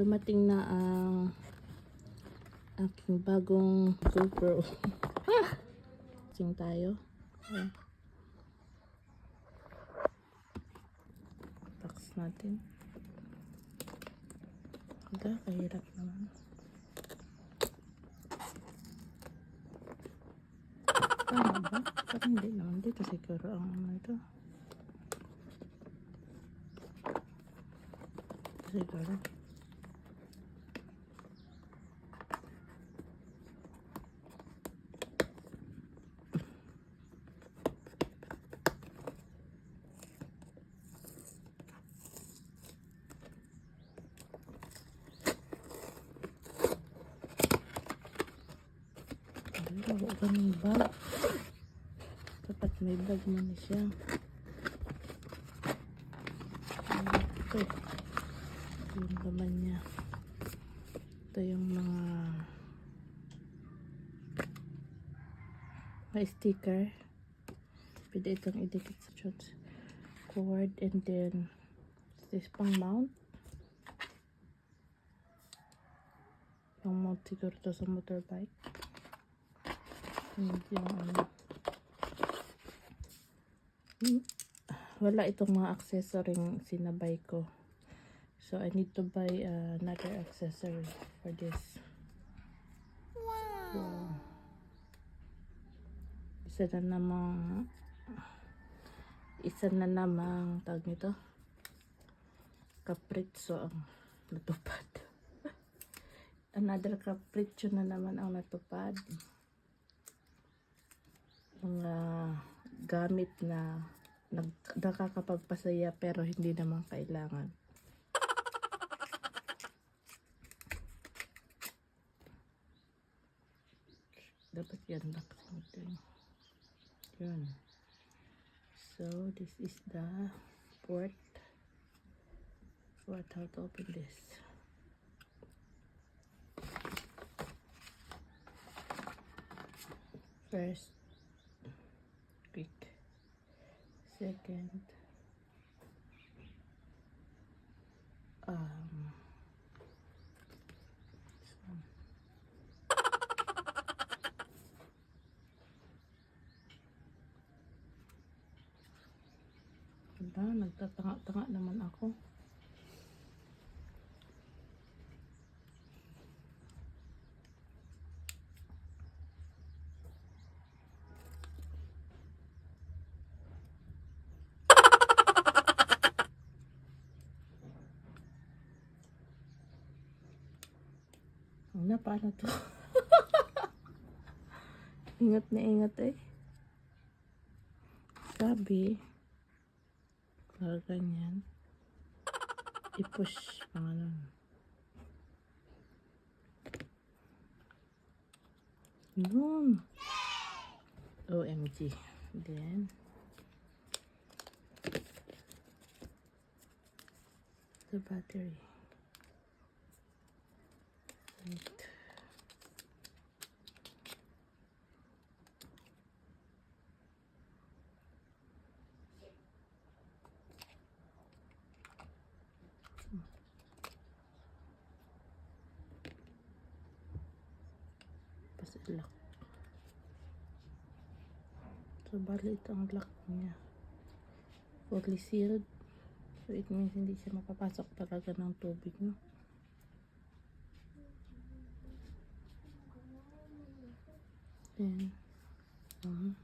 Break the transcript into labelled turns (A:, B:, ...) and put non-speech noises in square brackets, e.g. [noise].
A: dumating na ang aking bagong GoPro. Sing tayo. Ayan. Box natin. Aga, kahirap naman. Tama ba? Parang hindi naman. Dito siguro ang ano ito. Siguro. Ay, wala ng bag. Dapat may bag mo na siya. Ano Ito. Yung laman niya. Ito yung mga mga sticker. Pwede itong idikit sa shorts. Cord and then this pang mount. Pang mount siguro to sa motorbike. Hmm, Wala itong mga accessory sinabay ko. So I need to buy uh, another accessory for this. Wow. isa na namang isa na namang tawag nito kapritso ang natupad. [laughs] Another kapritso na naman ang natupad mga gamit na nag, nakakapagpasaya pero hindi naman kailangan. Dapat yan something. Yun. So, this is the port. What, how to open this. First, Second, um. Wala, nagtatanga-tanga naman ako. Ano, paano to? [laughs] ingat na ingat eh. Sabi, para ganyan, i-push pang ano. Yun. OMG. Then, the battery. Tapos lock. So, bali ito ang lock niya. Fully sealed. So, it means hindi siya makapasok talaga ng tubig, no? Then, uh,